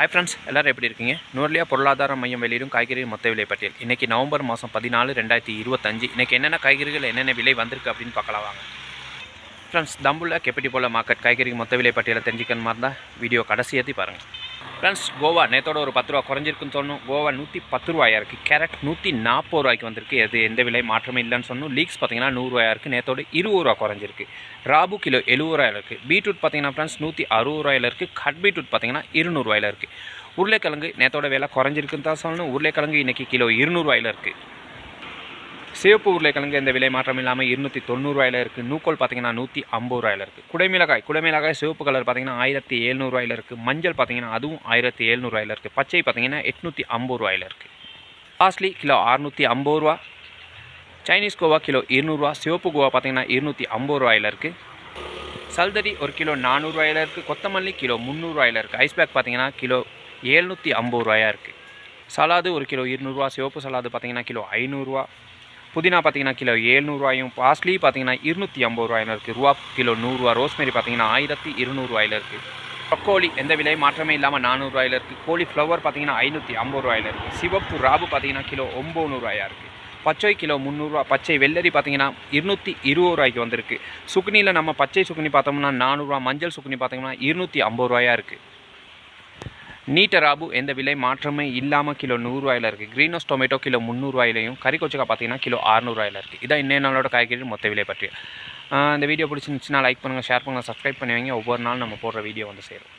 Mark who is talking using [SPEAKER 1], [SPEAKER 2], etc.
[SPEAKER 1] Hi friends எல்லோரும் எப்படி இருக்கீங்க? நூறுலியா பொருளாதார மையம் வெளியிடும் காய்கறி மொத்த விலை பட்டியல். இன்றைக்கி நவம்பர் மாதம் பதினாலு ரெண்டாயிரத்தி இருபத்தஞ்சு. இன்றைக்கி என்னென்ன காய்கறிகள் என்னென்ன விலை வந்திருக்கு அப்படின்னு பார்க்கலாம் வாங்க. ஃப்ரெண்ட்ஸ் தம்புள்ள கெப்பட்டி போல மார்க்கெட் காய்கறி மொத்த விலை பட்டியலை தெரிஞ்சுக்கணும் மாதிரி வீடியோ கடைசி ஏற்றி பாருங்கள் ஃப்ரெண்ட்ஸ் கோவா நேத்தோட ஒரு பத்து ரூபா குறைஞ்சிருக்குன்னு சொன்னோம் கோவா நூற்றி பத்து ரூபாயா இருக்குது கேரட் நூற்றி நாற்பது ரூபாய்க்கு வந்திருக்கு அது எந்த விலை மாற்றமே இல்லைன்னு சொன்னோம் லீக்ஸ் பார்த்தீங்கன்னா நூறுரூவாயா இருக்குது நேத்தோட இருபது ரூபா குறைஞ்சிருக்கு ராபு கிலோ எழுபது ரூபாயில் இருக்குது பீட்ரூட் பார்த்தீங்கன்னா ஃப்ரெண்ட்ஸ் நூற்றி அறுபது ரூபாயில் இருக்குது கட் பீட்ரூட் பார்த்தீங்கன்னா இருநூறுவாயில் இருக்குது உருளைக்கிழங்கு நேத்தோட விலை குறைஞ்சிருக்குன்னு தான் சொல்லணும் உருளைக்கிழங்கு இன்றைக்கி கிலோ இருநூறுவாயில் இருக்குது சிவப்பு உருளைக்கிழங்கு இந்த விலை மாற்றம் இல்லாமல் இருநூற்றி தொண்ணூறுவாயில் இருக்குது நூக்கோல் பார்த்தீங்கன்னா நூற்றி ஐம்பது ரூபாயில் இருக்குது குடைமிளகாய் குடைமிளகாய் சிவப்பு கலர் பார்த்தீங்கன்னா ஆயிரத்தி எழுநூறுவாயில் இருக்குது மஞ்சள் பார்த்தீங்கன்னா அதுவும் ஆயிரத்தி எழுநூறுவாயில் இருக்குது பச்சை பார்த்தீங்கன்னா எட்நூற்றி ஐம்பது ரூபாயில் இருக்குது காஸ்ட்லி கிலோ அறுநூற்றி ஐம்பது ரூபா. சைனீஸ் கோவா கிலோ இருநூறுவா சிவப்பு கோவா பார்த்தீங்கன்னா இருநூற்றி ஐம்பது ரூபாயில் இருக்குது சல்தரி ஒரு கிலோ நானூறுரூவாயில் இருக்குது கொத்தமல்லி கிலோ முந்நூறுரூவாயில் இருக்குது ஐஸ் பேக் பார்த்தீங்கன்னா கிலோ ஏழ்நூற்றி ஐம்பது ரூபாயா இருக்குது சலாது ஒரு கிலோ இருநூறுவா சிவப்பு சலாது பார்த்தீங்கன்னா கிலோ ஐநூறுரூவா புதினா பார்த்தீங்கன்னா கிலோ ஏழ்நூறுவாயும் பாஸ்லி பார்த்தீங்கன்னா இருநூற்றி ஐம்பது ரூபாயில் இருக்குது ரூபா கிலோ நூறுரூவா ரோஸ்மேரி பார்த்தீங்கன்னா ஆயிரத்தி இருநூறுவாயில் இருக்குது ப்ரொக்கோலி எந்த விலை மாற்றமே இல்லாமல் நானூறுரூவாயில் இருக்குது கோழி ஃப்ளவர் பார்த்தீங்கன்னா ஐநூற்றி ஐம்பது ரூபாயில் இருக்குது சிவப்பு ராபு பார்த்தீங்கன்னா கிலோ ஒம்பது இருக்குது பச்சை கிலோ முந்நூறுரூவா பச்சை வெள்ளரி பார்த்தீங்கன்னா இருநூற்றி இருபது ரூபாய்க்கு வந்திருக்கு. சுக்குனியில் நம்ம பச்சை சுக்குனி பார்த்தோம்னா நானூறுரூவா மஞ்சள் சுக்குனி பார்த்தீங்கன்னா இருநூற்றி ஐம்பது ரூபாயா இருக்குது நீட்ட ராபு எந்த விலை மாற்றமே இல்லாமல் கிலோ நூறுரூவாயில் இருக்குது க்ரீனோஸ் டொமேட்டோ கிலோ முந்நூறுவாயிலையும் கறிக்கொச்சக்கா பார்த்தீங்கன்னா கிலோ அறநூறுவாயில் இருக்குது இதான் இன்னும் நாளோட காய்கறி மொத்த விலை பற்றி. இந்த வீடியோ பிடிச்சிருந்துச்சுன்னா லைக் பண்ணுங்கள் ஷேர் பண்ணுங்கள் சப்ஸ்கிரைப் பண்ணி வைங்க ஒவ்வொரு நாள் நம்ம போடுற வீடியோ வந்து சேரும்.